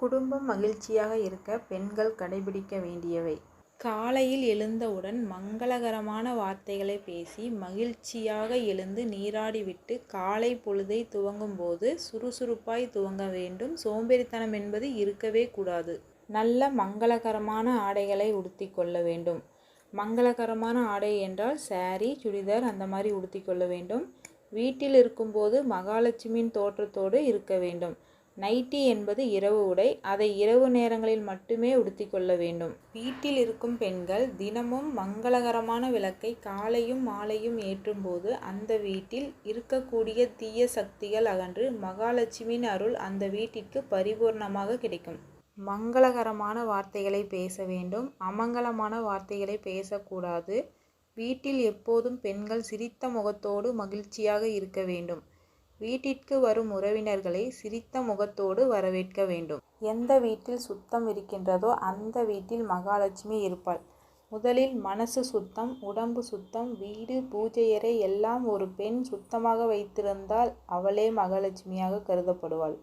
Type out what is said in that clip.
குடும்பம் மகிழ்ச்சியாக இருக்க பெண்கள் கடைபிடிக்க வேண்டியவை. காலையில் எழுந்தவுடன் மங்களகரமான வார்த்தைகளை பேசி மகிழ்ச்சியாக எழுந்து நீராடிவிட்டு காலை பொழுதை துவங்கும் போது சுறுசுறுப்பாய் துவங்க வேண்டும். சோம்பேறித்தனம் என்பது இருக்கவே கூடாது. நல்ல மங்களகரமான ஆடைகளை உடுத்தி கொள்ள வேண்டும். மங்களகரமான ஆடை என்றால் saree சுடிதார் அந்த மாதிரி உடுத்தி கொள்ள வேண்டும். வீட்டில் இருக்கும்போது மகாலட்சுமியின் தோற்றத்தோடு இருக்க வேண்டும். நைட்டி என்பது இரவு உடை. அதை இரவு நேரங்களில் மட்டுமே உடுத்திக்கொள்ள வேண்டும். வீட்டில் இருக்கும் பெண்கள் தினமும் மங்களகரமான விளக்கை காலையும் மாலையும் ஏற்றும்போது அந்த வீட்டில் இருக்கக்கூடிய தீய சக்திகள் அகன்று மகாலட்சுமியின் அருள் அந்த வீட்டிற்கு பரிபூர்ணமாக கிடைக்கும். மங்களகரமான வார்த்தைகளை பேச வேண்டும். அமங்கலமான வார்த்தைகளை பேசக்கூடாது. வீட்டில் எப்போதும் பெண்கள் சிரித்த முகத்தோடு மகிழ்ச்சியாக இருக்க வேண்டும். வீட்டிற்கு வரும் உறவினர்களை சிரித்த முகத்தோடு வரவேற்க வேண்டும். எந்த வீட்டில் சுத்தம் இருக்கின்றதோ அந்த வீட்டில் மகாலட்சுமி இருப்பாள். முதலில் மனசு சுத்தம் உடம்பு சுத்தம் வீடு பூஜையறை எல்லாம் ஒரு பெண் சுத்தமாக வைத்திருந்தால் அவளே மகாலட்சுமியாக கருதப்படுவாள்.